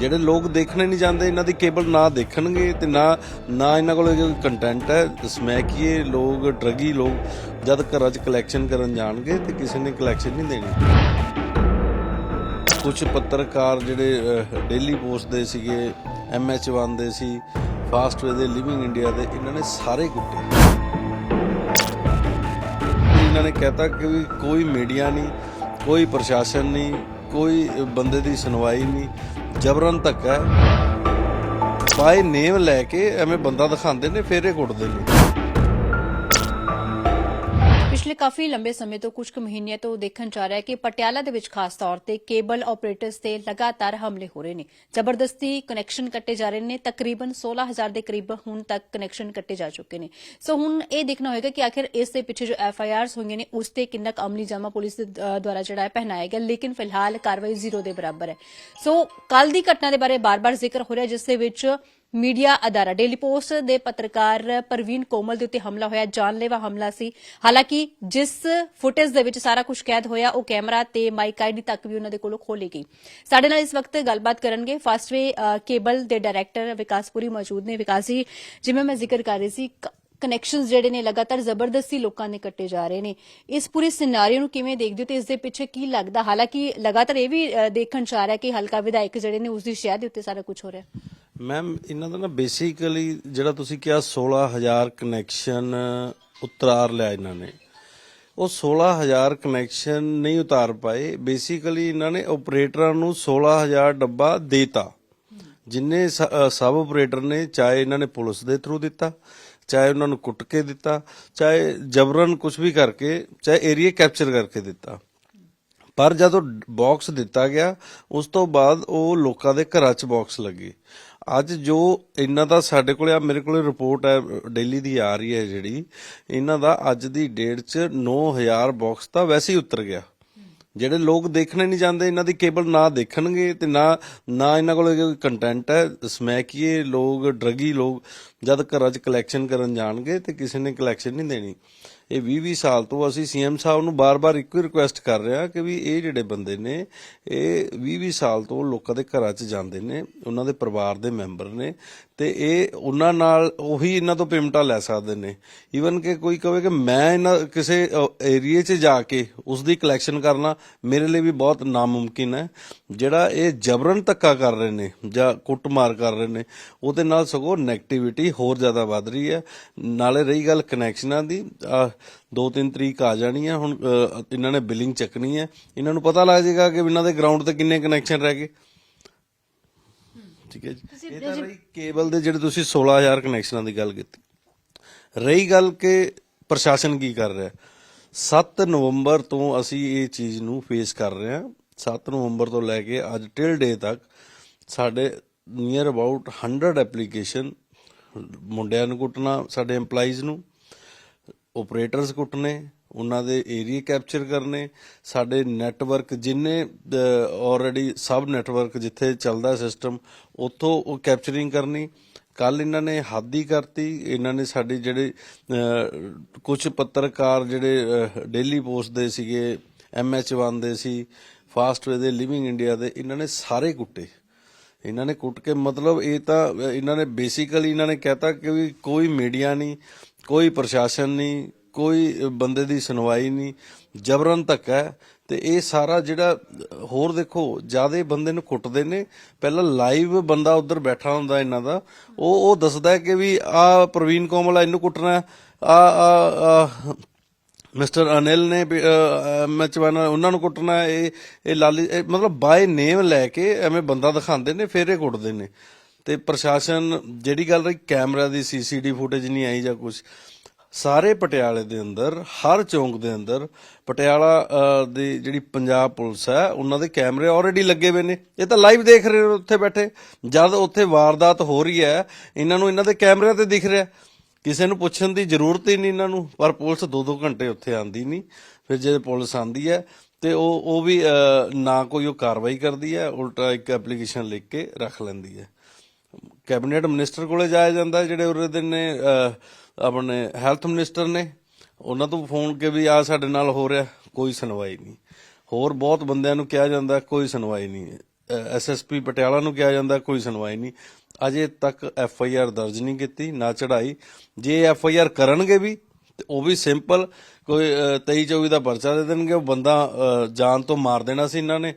ਜਿਹੜੇ ਲੋਕ ਦੇਖਣੇ ਨਹੀਂ ਜਾਂਦੇ, ਇਹਨਾਂ ਦੀ ਕੇਬਲ ਨਾ ਦੇਖਣਗੇ ਤੇ ਨਾ ਨਾ ਇਹਨਾਂ ਕੋਲ ਜੋ ਕੰਟੈਂਟ ਹੈ ਸਮੈਕੀਏ ਲੋਕ, ਡਰਗੀ ਲੋਕ, ਜਦ ਘਰਾਂ 'ਚ ਕਲੈਕਸ਼ਨ ਕਰਨ ਜਾਣਗੇ ਤੇ ਕਿਸੇ ਨੇ ਕਲੈਕਸ਼ਨ ਨਹੀਂ ਦੇਣੀ। ਕੁਝ ਪੱਤਰਕਾਰ ਜਿਹੜੇ ਡੇਲੀ ਪੋਸਟ ਦੇ ਸੀਗੇ ਐਮਐਚ ਵਨ ਦੇ ਸੀ ਫਾਸਟਵੇ ਦੇ ਲਿਵਿੰਗ ਇੰਡੀਆ ਦੇ, ਇਹਨਾਂ ਨੇ ਸਾਰੇ ਕੁੱਟੇ। ਇਹਨਾਂ ਨੇ ਕਹਿਤਾ ਕਿ ਵੀ ਕੋਈ ਮੀਡੀਆ ਨਹੀਂ, ਕੋਈ ਪ੍ਰਸ਼ਾਸਨ ਨਹੀਂ, ਕੋਈ ਬੰਦੇ ਦੀ ਸੁਣਵਾਈ ਨਹੀਂ ਜਬਰਨ ਧੱਕਾ ਬਾਏ ਨੇਮ ਲੈ ਕੇ ਐਵੇਂ ਬੰਦਾ ਦਿਖਾਉਂਦੇ ਨੇ ਫੇਰ ਇਹ ਕੁੱਟਦੇ ਨੇ। ਪਿਛਲੇ ਕਾਫੀ ਲੰਬੇ ਸਮੇਂ ਤੋਂ ਕੁਝ ਕੁ ਮਹੀਨਿਆਂ ਤੋਂ ਦੇਖਣ ਜਾ ਰਿਹਾ ਹੈ ਕਿ ਪਟਿਆਲਾ ਦੇ ਵਿੱਚ ਖਾਸ ਤੌਰ ਤੇ ਕੇਬਲ ਆਪਰੇਟਰਸ ਤੇ ਲਗਾਤਾਰ ਹਮਲੇ ਹੋ ਰਹੇ ਨੇ। ਜ਼ਬਰਦਸਤੀ ਕਨੈਕਸ਼ਨ ਕੱਟੇ ਜਾ ਰਹੇ ਨੇ। ਤਕਰੀਬਨ 16000 ਦੇ ਕਰੀਬ ਹੁਣ ਤੱਕ ਕਨੈਕਸ਼ਨ ਕੱਟੇ ਜਾ ਚੁੱਕੇ ਨੇ। ਸੋ ਹੁਣ ਇਹ ਦੇਖਣਾ ਹੋਏਗਾ ਕਿ ਆਖਿਰ ਇਸ ਦੇ ਪਿੱਛੇ ਜੋ ਐਫ ਆਈ ਆਰਸ ਹੋਈਆਂ ਨੇ, ਉਸ ਤੇ ਕਿੰਨਾ ਕੁ ਅਮਲੀ ਜਾਮਾ ਪੁਲਿਸ ਦੇ ਦੁਆਰਾ ਜਿਹੜਾ ਪਹਿਨਾਇਆ ਗਿਆ, ਲੇਕਿਨ ਫਿਲਹਾਲ ਕਾਰਵਾਈ ਜ਼ੀਰੋ ਦੇ ਬਰਾਬਰ ਹੈ। ਸੋ ਕੱਲ ਦੀ ਘਟਨਾ ਦੇ ਬਾਰੇ ਬਾਰ-ਬਾਰ ਜ਼ਿਕਰ ਹੋ ਰਿਹਾ ਜਿਸ ਦੇ ਵਿੱਚ ਮੀਡੀਆ ਅਦਾਰਾ ਡੇਲੀ ਪੋਸਟ ਦੇ ਪੱਤਰਕਾਰ ਪ੍ਰਵੀਨ ਕੋਮਲ ਦੇ ਉੱਤੇ ਹਮਲਾ ਹੋਇਆ, ਜਾਨਲੇਵਾ ਹਮਲਾ ਸੀ। ਹਾਲਾਂਕਿ ਜਿਸ ਫੁਟੇਜ ਦੇ ਵਿੱਚ ਸਾਰਾ ਕੁਝ ਕੈਦ ਹੋਇਆ, ਉਹ ਕੈਮਰਾ ਤੇ ਮਾਈਕ ਆਈਡੀ ਤੱਕ ਵੀ ਉਹਨਾਂ ਦੇ ਕੋਲੋਂ ਖੋਲੀ ਗਈ। ਸਾਡੇ ਨਾਲ ਇਸ ਵਕਤ ਗੱਲਬਾਤ ਕਰਨਗੇ। ਫਾਸਟਵੇ ਕੇਬਲ ਦੇ ਡਾਇਰੈਕਟਰ ਵਿਕਾਸਪੁਰੀ ਮੌਜੂਦ ਨੇ। ਵਿਕਾਸ ਜੀ, ਜਿਵੇਂ ਮੈਂ ਜ਼ਿਕਰ ਕਰ ਰਹੀ ਸੀ ਕਨੈਕਸ਼ਨਸ ਜਿਹੜੇ ਨੇ ਲਗਾਤਾਰ ਜ਼ਬਰਦਸਤੀ ਲੋਕਾਂ ਦੇ ਕੱਟੇ ਜਾ ਰਹੇ ਨੇ। ਇਸ ਪੂਰੇ ਸਿਨੈਰੀਓ ਨੂੰ ਕਿਵੇਂ ਦੇਖਦੇ ਹੋ ਤੇ ਇਸ ਦੇ ਪਿੱਛੇ ਕੀ ਲੱਗਦਾ? ਹਾਲਾਂਕਿ ਲਗਾਤਾਰ ਇਹ ਵੀ ਦੇਖਣ ਚ ਆ ਰਿਹਾ ਕਿ ਹਲਕਾ ਵਿਧਾਇਕ ਜਿਹੜੇ ਨੇ ਉਸ ਦੀ ਸ਼ਹਿਰ ਦੇ ਉੱਤੇ ਸਾਰਾ ਕੁਝ ਹੋ ਰਿਹਾ। ਮੈਮ ਇਹਨਾਂ ਦਾ ਨਾ ਬੇਸਿਕਲੀ ਜਿਹੜਾ ਤੁਸੀਂ ਕਿਹਾ 16000 ਕਨੈਕਸ਼ਨ ਉਤਾਰ ਲਿਆ ਇਹਨਾਂ ਨੇ। ਉਹ 16000 ਕਨੈਕਸ਼ਨ ਨਹੀਂ ਉਤਾਰ ਪਾਏ। ਬੇਸਿਕਲੀ ਇਹਨਾਂ ਨੇ ਆਪਰੇਟਰਾਂ ਨੂੰ 16000 ਡੱਬਾ ਦੇਤਾ। ਜਿੰਨੇ ਸ- ਸਬ ਆਪਰੇਟਰ ਨੇ, ਚਾਹੇ ਇਹਨਾਂ ਨੇ ਪੁਲਿਸ ਦੇ ਥਰੂ ਦਿੱਤਾ, ਚਾਹੇ ਉਹਨਾਂ ਨੂੰ ਕੁੱਟ ਕੇ ਦਿੱਤਾ, ਚਾਹੇ ਜਬਰਨ ਕੁਝ ਵੀ ਕਰਕੇ, ਚਾਹੇ ਏਰੀਆ ਕੈਪਚਰ ਕਰਕੇ ਦਿੱਤਾ। ਪਰ ਜਦੋਂ ਬਾਕਸ ਦਿੱਤਾ ਗਿਆ, ਉਸ ਤੋਂ ਬਾਅਦ ਉਹ ਲੋਕਾਂ ਦੇ ਘਰਾਂ 'ਚ ਬਾਕਸ ਲੱਗੇ। ਅੱਜ ਜੋ ਇਹਨਾਂ ਦਾ ਸਾਡੇ ਕੋਲੇ ਆ, ਮੇਰੇ ਕੋਲੇ ਰਿਪੋਰਟ ਹੈ, ਡੇਲੀ ਦੀ ਆ ਰਹੀ ਹੈ ਜਿਹੜੀ, ਇਹਨਾਂ ਦਾ ਅੱਜ ਦੀ ਡੇਟ 'ਚ 9000 ਬਾਕਸ ਤਾਂ ਵੈਸੇ ਹੀ ਉਤਰ ਗਿਆ। ਜਿਹੜੇ ਲੋਕ ਦੇਖਣੇ ਨਹੀਂ ਜਾਂਦੇ, ਇਹਨਾਂ ਦੀ ਕੇਬਲ ਨਾ ਦੇਖਣਗੇ ਤੇ ਨਾ ਨਾ ਇਹਨਾਂ ਕੋਲ ਕੰਟੈਂਟ ਹੈ। ਸਮੈਕੀਏ ਲੋਕ, ਡਰਗੀ ਲੋਕ ਜਦ ਘਰਾਂ 'ਚ ਕਲੈਕਸ਼ਨ ਕਰਨ ਜਾਣਗੇ ਤੇ ਕਿਸੇ ਨੇ ਕਲੈਕਸ਼ਨ ਨਹੀਂ ਦੇਣੀ। ਇਹ 20 20 ਸਾਲ ਤੋਂ ਅਸੀਂ ਸੀਐਮ ਸਾਹਿਬ ਨੂੰ ਬਾਰ-ਬਾਰ ਇੱਕੋ ਹੀ ਰਿਕੁਐਸਟ ਕਰ ਰਿਹਾ ਕਿ ਵੀ ਇਹ ਜਿਹੜੇ ਬੰਦੇ ਨੇ, ਇਹ 20 20 ਸਾਲ ਤੋਂ ਲੋਕਾਂ ਦੇ ਘਰਾਂ 'ਚ ਜਾਂਦੇ ਨੇ, ਉਹਨਾਂ ਦੇ ਪਰਿਵਾਰ ਦੇ ਮੈਂਬਰ ਨੇ ਤੇ ਇਹ ਉਹਨਾਂ ਨਾਲ ਉਹੀ ਇਹਨਾਂ ਤੋਂ ਪੇਮੈਂਟਾਂ ਲੈ ਸਕਦੇ ਨੇ। ਈਵਨ ਕਿ ਕੋਈ ਕਹੇ ਕਿ ਮੈਂ ਇਹਨਾਂ ਕਿਸੇ ਏਰੀਏ 'ਚ ਜਾ ਕੇ ਉਸ ਦੀ ਕਲੈਕਸ਼ਨ ਕਰਨਾ ਮੇਰੇ ਲਈ ਵੀ ਬਹੁਤ ਨਾਮੁਮਕਿਨ ਹੈ। ਜਿਹੜਾ ਇਹ ਜਬਰਨ ਧੱਕਾ ਕਰ ਰਹੇ ਨੇ ਜਾਂ ਕੁੱਟਮਾਰ ਕਰ ਰਹੇ ਨੇ, ਉਹਦੇ ਨਾਲ ਸਗੋਂ ਨੈਗੇਟਿਵਿਟੀ ਹੋਰ ਜ਼ਿਆਦਾ ਵੱਧ ਰਹੀ ਹੈ ਨਾਲੇ ਰਹੀ ਗੱਲ ਕਨੈਕਸ਼ਨਾਂ ਦੀ ਦੋ ਤਿੰਨ ਤਰੀਕ ਆ ਜਾਣੀ ਹੈ ਹੁਣ ਇਹਨਾਂ ਨੇ ਬਿਲਿੰਗ ਚੱਕਣੀ ਹੈ। ਇਹਨਾਂ ਨੂੰ ਪਤਾ ਲੱਗ ਜਾਏਗਾ ਕਿ ਇਹਨਾਂ ਦੇ ਗਰਾਊਂਡ ਤੇ ਕਿੰਨੇ ਕਨੈਕਸ਼ਨ ਰਹਿ ਗਏ। ਠੀਕ ਹੈ ਜੀ। ਇਹ ਤਾਂ ਰਹੀ ਕੇਬਲ ਦੇ ਜਿਹੜੇ ਤੁਸੀਂ 16000 ਕਨੈਕਸ਼ਨਾਂ ਦੀ ਗੱਲ ਕੀਤੀ। ਰਹੀ ਗੱਲ ਕਿ ਪ੍ਰਸ਼ਾਸਨ ਕੀ ਕਰ ਰਿਹਾ 7 ਨਵੰਬਰ ਤੋਂ ਅਸੀਂ ਇਹ ਚੀਜ਼ ਨੂੰ ਫੇਸ ਕਰ ਰਹੇ ਹਾਂ। 7 ਨਵੰਬਰ ਤੋਂ ਲੈ ਕੇ ਅੱਜ ਟਿਲ ਡੇ ਤੱਕ ਸਾਡੇ ਨੀਅਰ ਅਬਾਊਟ 100 ਐਪਲੀਕੇਸ਼ਨ ਮੁੰਡਿਆਂ ਨੂੰ ਕੁੱਟਣਾ, ਸਾਡੇ EMPLOYEES ਨੂੰ। ਆਪਰੇਟਰਸ ਕੁੱਟਨੇ ਉਹਨਾਂ ਦੇ ਏਰੀਆ ਕੈਪਚਰ ਕਰਨੇ। ਸਾਡੇ ਨੈਟਵਰਕ ਜਿੰਨੇ ਆਲਰੇਡੀ ਸਬ ਨੈਟਵਰਕ ਜਿੱਥੇ ਚੱਲਦਾ ਸਿਸਟਮ ਉੱਥੋਂ ਉਹ ਕੈਪਚਰਿੰਗ ਕਰਨੀ। ਕੱਲ ਇਹਨਾਂ ਨੇ ਹਾਦੀ ਕਰਤੀ, ਇਹਨਾਂ ਨੇ ਸਾਡੇ ਜਿਹੜੇ ਕੁਝ ਪੱਤਰਕਾਰ ਜਿਹੜੇ ਡੇਲੀ ਪੋਸਟ ਦੇ ਸੀਗੇ ਐਮਐਚ ਵਨ ਦੇ ਸੀ ਫਾਸਟਵੇ ਦੇ ਲਿਵਿੰਗ ਇੰਡੀਆ ਦੇ, ਇਹਨਾਂ ਨੇ ਸਾਰੇ ਕੁੱਟੇ। ਇਹਨਾਂ ਨੇ ਕੁੱਟ ਕੇ, ਮਤਲਬ ਇਹ ਤਾਂ, ਇਹਨਾਂ ਨੇ ਬੇਸਿਕਲੀ ਇਹਨਾਂ ਨੇ ਕਹਿਤਾ ਕਿ ਵੀ ਕੋਈ ਮੀਡੀਆ ਨਹੀਂ, ਕੋਈ ਪ੍ਰਸ਼ਾਸਨ ਨਹੀਂ, ਕੋਈ ਬੰਦੇ ਦੀ ਸੁਣਵਾਈ ਨਹੀਂ, ਜਬਰਨ ਧੱਕਾ ਹੈ। ਤੇ ਇਹ ਸਾਰਾ ਜਿਹੜਾ, ਹੋਰ ਦੇਖੋ, ਜਿਆਦੇ ਬੰਦੇ ਨੂੰ ਕੁੱਟਦੇ ਨੇ, ਪਹਿਲਾਂ ਲਾਈਵ ਬੰਦਾ ਉੱਧਰ ਬੈਠਾ ਹੁੰਦਾ ਇਹਨਾਂ ਦਾ, ਉਹ ਉਹ ਦੱਸਦਾ ਕਿ ਵੀ ਆ ਪ੍ਰਵੀਨ ਕੋਮਲ ਆ ਇਹਨੂੰ ਕੁੱਟਣਾ ਆ ਆ ਮਿਸਟਰ ਅਨਿਲ ਨੇ ਮੈਚਵਾਨਾ ਉਹਨਾਂ ਨੂੰ ਕੁੱਟਣਾ, ਇਹ ਇਹ ਲਾਲੀ ਮਤਲਬ ਬਾਏ ਨੇਮ ਲੈ ਕੇ ਐਵੇਂ ਬੰਦਾ ਦਿਖਾਉਂਦੇ ਨੇ, ਫਿਰ ਇਹ ਕੁੱਟਦੇ ਨੇ। ਤੇ ਪ੍ਰਸ਼ਾਸਨ ਜਿਹੜੀ ਗੱਲ ਰਹੀ, ਕੈਮਰਾ ਦੀ ਸੀਸੀਟੀ ਫੁਟੇਜ ਨਹੀਂ ਆਈ ਜਾਂ ਕੁਝ ਸਾਰੇ ਪਟਿਆਲੇ ਦੇ ਅੰਦਰ, ਹਰ ਚੌਂਕ ਦੇ ਅੰਦਰ, ਪਟਿਆਲਾ ਦੀ ਜਿਹੜੀ ਪੰਜਾਬ ਪੁਲਿਸ ਹੈ, ਉਹਨਾਂ ਦੇ ਕੈਮਰੇ ਆਲਰੇਡੀ ਲੱਗੇ ਹੋਏ ਨੇ। ਇਹ ਤਾਂ ਲਾਈਵ ਦੇਖ ਰਹੇ ਨੇ ਉੱਥੇ ਬੈਠੇ। ਜਦ ਉੱਥੇ ਵਾਰਦਾਤ ਹੋ ਰਹੀ ਹੈ, ਇਹਨਾਂ ਨੂੰ ਇਹਨਾਂ ਦੇ ਕੈਮਰਿਆਂ ਤੇ ਦਿਖ ਰਿਹਾ। ਕਿਸੇ ਨੂੰ ਪੁੱਛਣ ਦੀ ਜ਼ਰੂਰਤ ਹੀ ਨਹੀਂ ਇਹਨਾਂ ਨੂੰ, ਪਰ ਪੁਲਿਸ 2-2 ਘੰਟੇ ਉੱਥੇ ਆਂਦੀ ਨਹੀਂ। ਫਿਰ ਜੇ ਪੁਲਿਸ ਆਂਦੀ ਹੈ, ਤੇ ਉਹ ਉਹ ਵੀ ਨਾ ਕੋਈ ਉਹ ਕਾਰਵਾਈ ਕਰਦੀ ਹੈ, ਉਲਟਾ ਇੱਕ ਐਪਲੀਕੇਸ਼ਨ ਲਿਖ ਕੇ ਰੱਖ ਲੈਂਦੀ ਹੈ। ਕੈਬਨਿਟ ਮਿਨਿਸਟਰ ਕੋਲੇ ਜਾਇਆ ਜਾਂਦਾ, ਜਿਹੜੇ ਉਰੇ ਦੇ ਨੇ ਆਪਣੇ ਹੈਲਥ ਮਿਨਿਸਟਰ ਨੇ, ਉਹਨਾਂ ਤੋਂ ਫੋਨ ਕੇ ਵੀ ਆ ਸਾਡੇ ਨਾਲ ਹੋ ਰਿਹਾ, ਕੋਈ ਸੁਣਵਾਈ ਨਹੀਂ। ਹੋਰ ਬਹੁਤ ਬੰਦਿਆਂ ਨੂੰ ਕਿਹਾ ਜਾਂਦਾ, ਕੋਈ ਸੁਣਵਾਈ ਨਹੀਂ। ਹੈ ਐਸਐਸਪੀ ਪਟਿਆਲਾ ਨੂੰ ਕਿਹਾ ਜਾਂਦਾ, ਕੋਈ ਸੁਣਵਾਈ ਨਹੀਂ। ਅਜੇ ਤੱਕ ਐਫ ਆਈ ਆਰ ਦਰਜ ਨਹੀਂ ਕੀਤੀ ਨਾ ਚੜਾਈ ਜੇ ਐਫ ਆਈ ਆਰ ਕਰਨਗੇ ਵੀ ਤੇ ਉਹ ਵੀ ਸਿੰਪਲ ਕੋਈ 23 24 ਦਾ ਪਰਚਾ ਦੇ ਦੇਣਗੇ ਉਹ ਬੰਦਾ ਅ, ਜਾਨ ਤੋਂ ਮਾਰ ਦੇਣਾ ਸੀ ਇਹਨਾਂ ਨੇ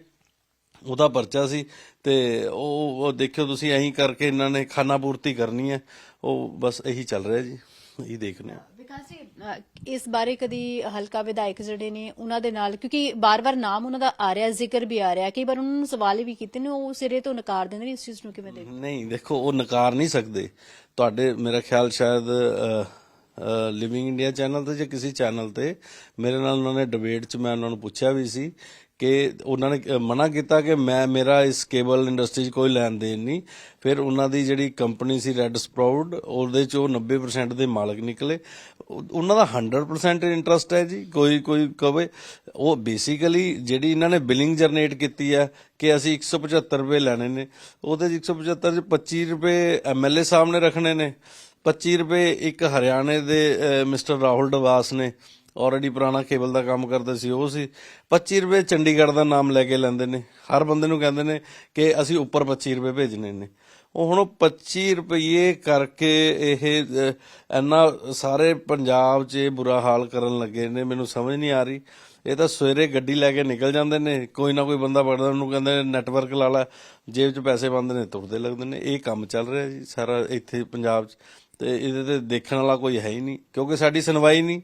ਉਹਦਾ ਪਰਚਾ ਸੀ ਤੇ ਉਹ ਦੇਖਿਓ ਤੁਸੀਂ ਐਂ ਕਰਕੇ ਇਹਨਾਂ ਨੇ ਖਾਨਾ ਪੂਰਤੀ ਕਰਨੀ ਹੈ ਉਹ ਬਸ ਇਹੀ ਚੱਲ ਰਿਹਾ ਜੀ ਇਹੀ ਦੇਖਨੇ ਆ ਵਿਕਾਸ ਜੀ ਅ, ਇਸ ਬਾਰੇ ਕਦੀ ਹਲਕਾ ਵਿਧਾਇਕ ਜਿਹੜੇ ਨੇ ਉਹਨਾਂ ਦੇ ਨਾਲ ਕਿਉਂਕਿ ਬਾਰ-ਬਾਰ ਨਾਮ ਉਹਨਾਂ ਦਾ ਆ ਰਿਹਾ ਜ਼ਿਕਰ ਵੀ ਆ ਰਿਹਾ ਕਈ ਵਾਰ ਉਹਨਾਂ ਨੂੰ ਸਵਾਲ ਵੀ ਕੀਤੇ ਨੇ ਉਹ ਸਿਰੇ ਤੋਂ ਨਕਾਰ ਦਿੰਦੇ ਨੇ ਇਸ ਚੀਜ਼ ਨੂੰ ਕਿਵੇਂ ਦੇਖਦੇ? ਨਹੀਂ ਦੇਖੋ ਉਹ ਨਕਾਰ ਨਹੀਂ ਸਕਦੇ। ਤੁਹਾਡੇ ਮੇਰਾ ਖਿਆਲ ਸ਼ਾਇਦ ਲਿਵਿੰਗ ਇੰਡੀਆ ਚੈਨਲ ਤੇ ਜਾਂ ਕਿਸੇ ਚੈਨਲ ਤੇ ਮੇਰੇ ਨਾਲ ਉਹਨਾਂ ਨੇ ਡਿਬੇਟ 'ਚ ਮੈਂ ਉਹਨਾਂ ਨੂੰ ਪੁੱਛਿਆ ਵੀ ਸੀ ਕਿ ਉਹਨਾਂ ਨੇ ਮਨਾ ਕੀਤਾ ਕਿ ਮੈਂ, ਮੇਰਾ ਇਸ ਕੇਬਲ ਇੰਡਸਟਰੀ 'ਚ ਕੋਈ ਲੈਣ ਦੇਣ ਨਹੀਂ। ਫਿਰ ਉਹਨਾਂ ਦੀ ਜਿਹੜੀ ਕੰਪਨੀ ਸੀ ਰੈੱਡ ਸਪਰਾਊਡ ਉਹਦੇ 'ਚ ਉਹ 90% ਦੇ ਮਾਲਕ ਨਿਕਲੇ। ਉਹਨਾਂ ਦਾ 100% ਇੰਟਰਸਟ ਹੈ ਜੀ, ਕੋਈ ਕੋਈ ਕਵੇ। ਉਹ ਬੇਸਿਕਲੀ ਜਿਹੜੀ ਇਹਨਾਂ ਨੇ ਬਿਲਿੰਗ ਜਨਰੇਟ ਕੀਤੀ ਹੈ ਕਿ ਅਸੀਂ 175 ਰੁਪਏ ਲੈਣੇ ਨੇ। ਉਹਦੇ 'ਚ 175 ਚ 25 ਰੁਪਏ ਐਮਐਲਏ ਸਾਹਿਬ ਨੇ ਰੱਖਣੇ ਨੇ। 25 ਰੁਪਏ ਇੱਕ ਹਰਿਆਣੇ ਦੇ ਮਿਸਟਰ ਰਾਹੁਲ ਡਵਾਸ ਨੇ। ਆਲਰੇਡੀ ਪੁਰਾਣਾ ਕੇਬਲ ਦਾ ਕੰਮ ਕਰਦੇ ਸੀ, ਉਹ ਸੀ। 25 ਰੁਪਏ ਚੰਡੀਗੜ੍ਹ ਦਾ ਨਾਮ ਲੈ ਕੇ ਲੈਂਦੇ ਨੇ। ਹਰ ਬੰਦੇ ਨੂੰ ਕਹਿੰਦੇ ਨੇ ਕਿ ਅਸੀਂ ਉੱਪਰ 25 ਰੁਪਏ ਭੇਜਣੇ ਨੇ। ਉਹ ਹੁਣ ਉਹ 25 ਰੁਪਏ ਕਰਕੇ ਇਹ ਇੰਨਾ ਸਾਰੇ ਪੰਜਾਬ 'ਚ ਇਹ ਬੁਰਾ ਹਾਲ ਕਰਨ ਲੱਗੇ ਨੇ, ਮੈਨੂੰ ਸਮਝ ਨਹੀਂ ਆ ਰਹੀ। ਇਹ ਤਾਂ ਸਵੇਰੇ ਗੱਡੀ ਲੈ ਕੇ ਨਿਕਲ ਜਾਂਦੇ ਨੇ, ਕੋਈ ਨਾ ਕੋਈ ਬੰਦਾ ਵੜਦਾ, ਉਹਨੂੰ ਕਹਿੰਦੇ ਨੇ ਨੈਟਵਰਕ ਲਾ ਲੈ, ਜੇਬ 'ਚ ਪੈਸੇ ਪਾਉਂਦੇ ਨੇ, ਤੁਰਦੇ ਲੱਗਦੇ ਨੇ। ਇਹ ਕੰਮ ਚੱਲ ਰਿਹਾ ਜੀ, ਸਾਰਾ ਇੱਥੇ ਪੰਜਾਬ 'ਚ। ਤੇ ਇਹਦੇ ਤੇ ਦੇਖਣ ਵਾਲਾ ਕੋਈ ਹੈ ਹੀ ਨਹੀਂ, ਕਿਉਂਕਿ ਸਾਡੀ ਸੁਣਵਾਈ ਨਹੀਂ।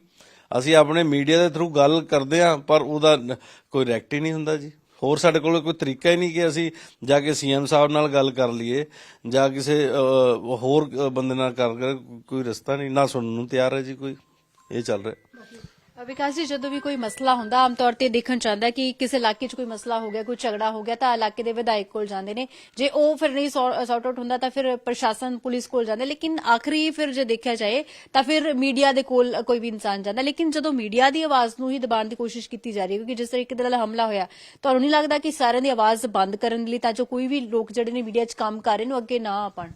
ਅਸੀਂ ਆਪਣੇ ਮੀਡੀਆ ਦੇ ਥਰੂ ਗੱਲ ਕਰਦੇ ਆ ਪਰ ਉਹਦਾ ਕੋਈ ਰੈਕਟ ਹੀ ਨਹੀਂ ਹੁੰਦਾ ਜੀ। ਹੋਰ ਸਾਡੇ ਕੋਲ ਕੋਈ ਤਰੀਕਾ ਹੀ ਨਹੀਂ ਕਿ ਅਸੀਂ ਜਾ ਕੇ ਸੀਐਮ ਸਾਹਿਬ ਨਾਲ ਗੱਲ ਕਰ ਲਈਏ, ਜਾਂ ਕਿਸੇ ਹੋਰ ਬੰਦੇ ਨਾਲ ਕਰ, ਕੋਈ ਰਸਤਾ ਨਹੀਂ, ਨਾ ਸੁਣਨ ਨੂੰ ਤਿਆਰ ਹੈ ਜੀ ਕੋਈ। ਇਹ ਚੱਲ ਰਿਹਾ। ਵਿਕਾਸ ਜੀ, ਜਦੋਂ ਵੀ ਕੋਈ ਮਸਲਾ ਹੁੰਦਾ, ਆਮ ਤੌਰ ਤੇ ਦੇਖਣ ਚਾਹੁੰਦਾ ਕਿ ਕਿਸੇ ਇਲਾਕੇ 'ਚ ਕੋਈ ਮਸਲਾ ਹੋ ਗਿਆ, ਕੋਈ ਝਗੜਾ ਹੋ ਗਿਆ, ਤਾਂ ਇਲਾਕੇ ਦੇ ਵਿਧਾਇਕ ਕੋਲ ਜਾਂਦੇ ਨੇ। ਜੇ ਉਹ ਫਿਰ ਨਹੀਂ ਸੌਰਟ ਆਊਟ ਹੁੰਦਾ, ਤਾਂ ਫਿਰ ਪ੍ਰਸ਼ਾਸਨ, ਪੁਲਿਸ ਕੋਲ ਜਾਂਦੇ ਲੇਕਿਨ ਆਖਰੀ ਫਿਰ ਜੇ ਦੇਖਿਆ ਜਾਏ, ਤਾਂ ਫਿਰ ਮੀਡੀਆ ਦੇ ਕੋਲ ਕੋਈ ਵੀ ਇਨਸਾਨ ਜਾਂਦਾ। ਲੇਕਿਨ ਜਦੋਂ ਮੀਡੀਆ ਦੀ ਆਵਾਜ਼ ਨੂੰ ਹੀ ਦਬਾਉਣ ਦੀ ਕੋਸ਼ਿਸ਼ ਕੀਤੀ ਜਾ ਰਹੀ ਹੈ, ਕਿਉਂਕਿ ਜਿਸ ਤਰੀਕੇ ਦੇ ਨਾਲ ਹਮਲਾ ਹੋਇਆ, ਤੁਹਾਨੂੰ ਨਹੀਂ ਲੱਗਦਾ ਕਿ ਸਾਰਿਆਂ ਦੀ ਆਵਾਜ਼ ਬੰਦ ਕਰਨ ਲਈ ਤਾਂ ਜੋ ਕੋਈ ਵੀ ਲੋਕ ਜਿਹੜੇ ਨੇ ਮੀਡੀਆ 'ਚ ਕੰਮ ਕਰ ਰਹੇ ਨੇ ਅੱਗੇ ਨਾ ਆ ਪਾਉਣ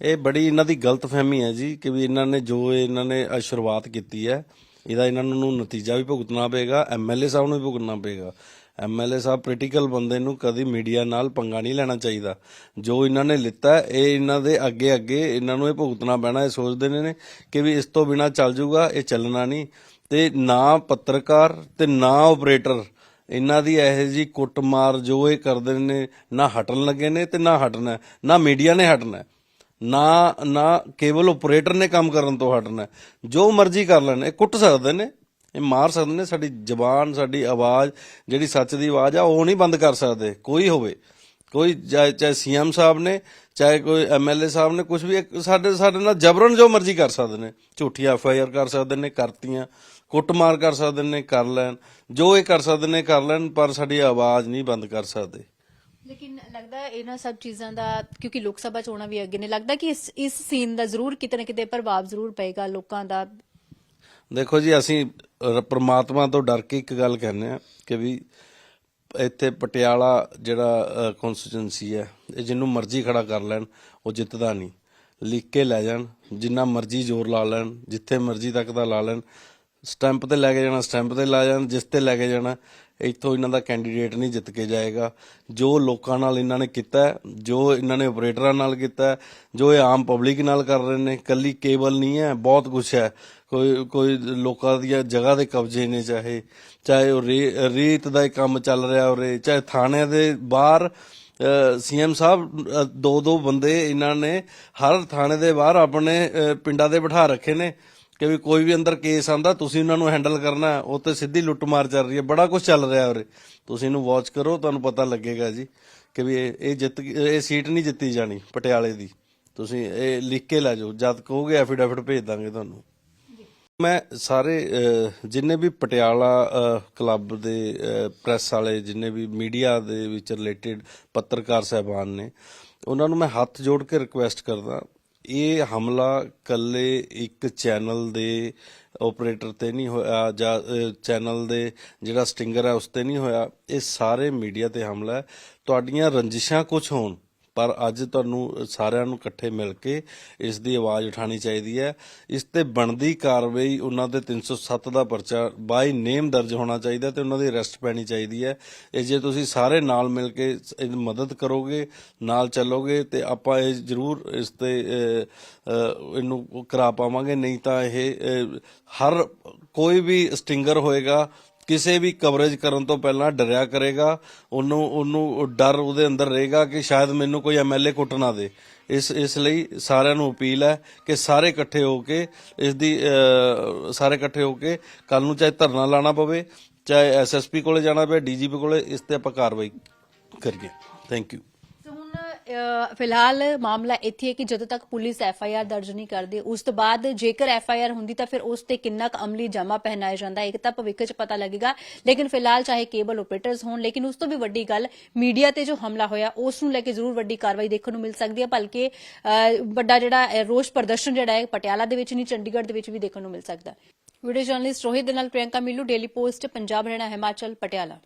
ਇਹ ਬੜੀ ਇਹਨਾਂ ਦੀ ਗਲਤਫਹਿਮੀ ਹੈ ਜੀ, ਕਿ ਵੀ ਇਹਨਾਂ ਨੇ ਜੋ ਇਹਨਾਂ ਨੇ ਸ਼ੁਰੂਆਤ ਕੀਤੀ ਹੈ ਇਹਦਾ ਇਹਨਾਂ ਨੂੰ ਨਤੀਜਾ ਵੀ ਭੁਗਤਣਾ ਪਏਗਾ ਐਮਐਲਏ ਸਾਹਿਬ ਨੂੰ ਵੀ ਭੁਗਤਣਾ ਪਏਗਾ। ਐਮਐਲਏ ਸਾਹਿਬ ਪੋਲੀਟੀਕਲ ਬੰਦੇ ਨੂੰ ਕਦੀ ਮੀਡੀਆ ਨਾਲ ਪੰਗਾ ਨਹੀਂ ਲੈਣਾ ਚਾਹੀਦਾ। ਜੋ ਇਹਨਾਂ ਨੇ ਲਿੱਤਾ, ਇਹ ਇਹਨਾਂ ਦੇ ਅੱਗੇ ਅੱਗੇ ਇਹਨਾਂ ਨੂੰ ਇਹ ਭੁਗਤਣਾ ਪੈਣਾ, ਇਹ ਸੋਚਦੇ ਨੇ ਕਿ ਵੀ ਇਸ ਤੋਂ ਬਿਨਾ ਚੱਲ ਜਾਊਗਾ ਇਹ ਚੱਲਣਾ ਨਹੀਂ। ਤੇ ਨਾ ਪੱਤਰਕਾਰ ਤੇ ਨਾ ਆਪਰੇਟਰ ਇਹਨਾਂ ਦੀ ਇਹੋ ਜੀ ਕੁੱਟਮਾਰ ਜੋ ਇਹ ਕਰਦੇ ਨੇ, ਨਾ ਹਟਣ ਲੱਗੇ ਨੇ ਤੇ ਨਾ ਹਟਣਾ, ਨਾ ਮੀਡੀਆ ਨੇ ਹਟਣਾ। ਨਾ ਨਾ ਕੇਵਲ ਆਪਰੇਟਰ ਨੇ ਕੰਮ ਕਰਨ ਤੋਂ ਹਟਣਾ ਜੋ ਮਰਜ਼ੀ ਕਰ ਲੈਣ, ਇਹ ਕੁੱਟ ਸਕਦੇ ਨੇ, ਇਹ ਮਾਰ ਸਕਦੇ ਨੇ, ਸਾਡੀ ਜ਼ਬਾਨ, ਸਾਡੀ ਆਵਾਜ਼, ਜਿਹੜੀ ਸੱਚ ਦੀ ਆਵਾਜ਼ ਆ, ਉਹ ਨਹੀਂ ਬੰਦ ਕਰ ਸਕਦੇ, ਕੋਈ ਹੋਵੇ। ਕੋਈ ਚਾਹੇ ਚਾਹੇ ਸੀਐਮ ਸਾਹਿਬ ਨੇ, ਚਾਹੇ ਕੋਈ ਐਮਐਲਏ ਸਾਹਿਬ ਨੇ ਕੁਝ ਵੀ ਸਾਡੇ ਸਾਡੇ ਨਾਲ ਜਬਰਨ ਜੋ ਮਰਜ਼ੀ ਕਰ ਸਕਦੇ ਨੇ, ਝੂਠੀ ਐਫਆਈਆਰ ਕਰ ਸਕਦੇ ਨੇ, ਕਰਤੀਆਂ, ਕੁੱਟਮਾਰ ਕਰ ਸਕਦੇ ਨੇ, ਕਰ ਲੈਣ, ਜੋ ਇਹ ਕਰ ਸਕਦੇ ਨੇ, ਕਰ ਲੈਣ, ਪਰ ਸਾਡੀ ਆਵਾਜ਼ ਨਹੀਂ ਬੰਦ ਕਰ ਸਕਦੇ। ਲੇਕਿਨ ਲੱਗਦਾ ਇਹਨਾਂ ਸਭ ਚੀਜ਼ਾਂ ਦਾ, ਕਿਉਂਕਿ ਲੋਕ ਸਭਾ ਚੋਣਾਂ ਵੀ ਅੱਗੇ ਨੇ, ਲੱਗਦਾ ਕਿ ਇਸ ਇਸ ਸੀਨ ਦਾ ਜ਼ਰੂਰ ਕਿਤੇ ਨਾ ਕਿਤੇ ਪ੍ਰਭਾਵ ਜ਼ਰੂਰ ਪਏਗਾ ਲੋਕਾਂ ਦਾ। ਦੇਖੋ ਜੀ, ਅਸੀਂ ਪ੍ਰਮਾਤਮਾ ਤੋਂ ਡਰ ਕੇ ਇੱਕ ਗੱਲ ਕਹਿੰਦੇ ਆ ਕਿ ਵੀ ਇੱਥੇ ਪਟਿਆਲਾ ਜਿਹੜਾ ਕਨਸਟੀਟੈਂਸੀ ਹੈ, ਇਹ ਜਿੰਨੂੰ ਮਰਜ਼ੀ ਖੜਾ ਕਰ ਲੈਣ, ਉਹ ਜਿੱਤਦਾ ਨਹੀਂ। ਲਿਖ ਕੇ ਲੈ ਜਾਣ, ਜਿੰਨਾ ਮਰਜ਼ੀ ਜ਼ੋਰ ਲਾ ਲੈਣ, ਜਿੱਥੇ ਮਰਜ਼ੀ ਤੱਕ ਦਾ ਲਾ ਲੈਣ। ਸਟੈਂਪ ਤੇ ਲੈ ਕੇ ਜਾਣਾ, ਸਟੈਂਪ ਤੇ ਲਾ ਜਾਣ, ਜਿਸ ਤੇ ਲੈ ਕੇ ਜਾਣਾ ਇੱਥੋਂ ਇਹਨਾਂ ਦਾ ਕੈਂਡੀਡੇਟ ਨਹੀਂ ਜਿੱਤ ਕੇ ਜਾਏਗਾ। ਜੋ ਲੋਕਾਂ ਨਾਲ ਇਹਨਾਂ ਨੇ ਕੀਤਾ, ਜੋ ਇਹਨਾਂ ਨੇ ਆਪਰੇਟਰਾਂ ਨਾਲ ਕੀਤਾ, ਜੋ ਇਹ ਆਮ ਪਬਲਿਕ ਨਾਲ ਕਰ ਰਹੇ ਨੇ, ਕੱਲੀ ਕੇਬਲ ਨਹੀਂ ਹੈ, ਬਹੁਤ ਕੁਝ ਹੈ। ਕੋਈ ਕੋਈ ਲੋਕਾਂ ਦੀਆਂ ਜਗ੍ਹਾ ਦੇ ਕਬਜ਼ੇ ਨੇ ਚਾਹੇ ਚਾਹੇ ਉਹ ਰੇ- ਰੇਤ ਦਾ ਕੰਮ ਚੱਲ ਰਿਹਾ ਉਰੇ, ਚਾਹੇ ਥਾਣਿਆਂ ਦੇ ਬਾਹਰ ਸੀਐਮ ਸਾਹਿਬ ਦੋ ਦੋ ਬੰਦੇ ਇਹਨਾਂ ਨੇ ਹਰ ਥਾਣੇ ਦੇ ਬਾਹਰ ਆਪਣੇ ਪਿੰਡਾਂ ਦੇ ਬਿਠਾ ਰੱਖੇ ਨੇ। ਕਿ ਵੀ ਕੋਈ ਵੀ ਅੰਦਰ ਕੇਸ ਆਂਦਾ ਤੁਸੀਂ ਉਹਨਾਂ ਨੂੰ ਹੈਂਡਲ ਕਰਨਾ, ਉਹ ਤੇ ਸਿੱਧੀ ਲੁੱਟਮਾਰ ਚੱਲ ਰਹੀ ਹੈ, ਬੜਾ ਕੁਝ ਚੱਲ ਰਿਹਾ ਉਰੇ। ਤੁਸੀਂ ਇਹਨੂੰ ਵਾਚ ਕਰੋ, ਤੁਹਾਨੂੰ ਪਤਾ ਲੱਗੇਗਾ ਜੀ ਕਿ ਵੀ ਇਹ ਇਹ ਜਿੱਤ ਇਹ ਸੀਟ ਨਹੀਂ ਜਿੱਤੀ ਜਾਣੀ ਪਟਿਆਲੇ ਦੀ। ਤੁਸੀਂ ਇਹ ਲਿਖ ਕੇ ਲੈ ਜਾਓ, ਜਦ ਕਹੋਗੇ ਐਫੀਡੈਵਿਟ ਭੇਜ ਦਾਂਗੇ ਤੁਹਾਨੂੰ। ਮੈਂ ਸਾਰੇ ਜਿੰਨੇ ਵੀ ਪਟਿਆਲਾ ਕਲੱਬ ਦੇ ਪ੍ਰੈਸ ਵਾਲੇ, ਜਿੰਨੇ ਵੀ ਮੀਡੀਆ ਦੇ ਵਿੱਚ ਰਿਲੇਟਡ ਪੱਤਰਕਾਰ ਸਹਿਬਾਨ ਨੇ, ਉਹਨਾਂ ਨੂੰ ਮੈਂ ਹੱਥ ਜੋੜ ਕੇ ਰਿਕੁਐਸਟ ਕਰਦਾ ਇਹ ਹਮਲਾ ਕੱਲੇ ਇੱਕ ਚੈਨਲ ਦੇ ਆਪਰੇਟਰ ਤੇ ਨਹੀਂ ਹੋਇਆ, ਜਾਂ ਚੈਨਲ ਦੇ ਜਿਹੜਾ ਸਟਿੰਗਰ ਹੈ ਉਸ ਤੇ ਨਹੀਂ ਹੋਇਆ। ਇਹ ਸਾਰੇ ਮੀਡੀਆ ਤੇ ਹਮਲਾ ਹੈ। ਤੁਹਾਡੀਆਂ ਰੰਜਿਸ਼ਾਂ ਕੁਝ ਹੋਣ? ਪਰ ਅੱਜ ਤੁਹਾਨੂੰ ਸਾਰਿਆਂ ਨੂੰ ਇਕੱਠੇ ਮਿਲ ਕੇ ਇਸ ਦੀ ਆਵਾਜ਼ ਉਠਾਣੀ ਚਾਹੀਦੀ ਹੈ। ਇਸ ਤੇ ਬਣਦੀ ਕਾਰਵਾਈ ਉਹਨਾਂ ਦੇ 307 ਦਾ ਪਰਚਾ ਬਾਈ ਨੇਮ ਦਰਜ ਹੋਣਾ ਚਾਹੀਦਾ ਤੇ ਉਹਨਾਂ ਦੀ ਅਰੈਸਟ ਪੈਣੀ ਚਾਹੀਦੀ ਹੈ। ਇਹ ਜੇ ਤੁਸੀਂ ਸਾਰੇ ਨਾਲ ਮਿਲ ਕੇ ਇਹਦੀ ਮਦਦ ਕਰੋਗੇ, ਨਾਲ ਚੱਲੋਗੇ ਤੇ ਆਪਾਂ ਇਹ ਜ਼ਰੂਰ ਇਸ ਤੇ ਇਹਨੂੰ ਕਰਾ ਪਾਵਾਂਗੇ। ਨਹੀਂ ਤਾਂ ਇਹ ਹਰ ਕੋਈ ਵੀ ਸਟਿੰਗਰ ਹੋਏਗਾ ਕਿਸੇ ਵੀ ਕਵਰੇਜ ਕਰਨ ਤੋਂ ਪਹਿਲਾਂ ਡਰਿਆ ਕਰੇਗਾ, ਉਹਨੂੰ ਉਹਨੂੰ ਡਰ ਉਹਦੇ ਅੰਦਰ ਰਹੇਗਾ ਕਿ ਸ਼ਾਇਦ ਮੈਨੂੰ ਕੋਈ ਐਮਐਲਏ ਕੁੱਟ ਨਾ ਦੇ। ਇਸ ਇਸ ਲਈ ਸਾਰਿਆਂ ਨੂੰ ਅਪੀਲ ਹੈ ਕਿ ਸਾਰੇ ਇਕੱਠੇ ਹੋ ਕੇ ਇਸ ਦੀ ਸਾਰੇ ਇਕੱਠੇ ਹੋ ਕੇ ਕੱਲ ਨੂੰ ਚਾਹੇ ਧਰਨਾ ਲਾਣਾ ਪਵੇ, ਚਾਹੇ ਐਸਐਸਪੀ ਕੋਲੇ ਜਾਣਾ ਪਵੇ ਡੀਜੀਪੀ ਕੋਲੇ, ਇਸ ਤੇ ਆਪਾਂ ਕਾਰਵਾਈ ਕਰੀਏ। ਥੈਂਕ ਯੂ ਫਿਲਹਾਲ ਮਾਮਲਾ ਇੱਥੇ ਹੈ ਕਿ ਜਦੋਂ ਤੱਕ ਪੁਲਿਸ ਐਫ ਆਈ ਆਰ ਦਰਜ ਨਹੀਂ ਕਰਦੀ, ਉਸ ਤੋਂ ਬਾਅਦ ਜੇਕਰ ਐਫ ਆਈ ਆਰ ਹੁੰਦੀ ਤਾਂ ਫਿਰ ਉਸ ਤੇ ਕਿੰਨਾ ਕੁ ਅਮਲੀ ਜਮਾ ਪਹਿਨਾਇਆ ਜਾਂਦਾ ਇੱਕ ਤਾਂ ਭਵਿੱਖ 'ਚ ਪਤਾ ਲੱਗੇਗਾ। ਲੇਕਿਨ ਫਿਲਹਾਲ ਚਾਹੇ ਕੇਬਲ ਆਪਰੇਟਰਸ ਹੋਣ, ਲੇਕਿਨ ਉਸ ਤੋਂ ਵੀ ਵੱਡੀ ਗੱਲ ਮੀਡੀਆ ਤੇ ਜੋ ਹਮਲਾ ਹੋਇਆ, ਉਸ ਨੂੰ ਲੈ ਕੇ ਜ਼ਰੂਰ ਵੱਡੀ ਕਾਰਵਾਈ ਦੇਖਣ ਨੂੰ ਮਿਲ ਸਕਦੀ ਹੈ ਬਲਕਿ ਵੱਡਾ ਜਿਹੜਾ ਰੋਸ ਪ੍ਰਦਰਸ਼ਨ ਜਿਹੜਾ ਹੈ, ਪਟਿਆਲਾ ਦੇ ਵਿੱਚ ਨਹੀਂ, ਚੰਡੀਗੜ੍ਹ ਦੇ ਵਿੱਚ ਵੀ ਦੇਖਣ ਨੂੰ ਮਿਲ ਸਕਦਾ। ਵੀਡੀਓ ਜਰਨਲਿਸਟ ਰੋਹਿਤ ਦੇ ਨਾਲ ਪ੍ਰਿਯੰਕਾ ਮਿੱਲੂ ਡੇਲੀ ਪੋਸਟ ਪੰਜਾਬ ਹਰਿਆਣਾ ਹਿਮਾਚਲ, ਪਟਿਆਲਾ।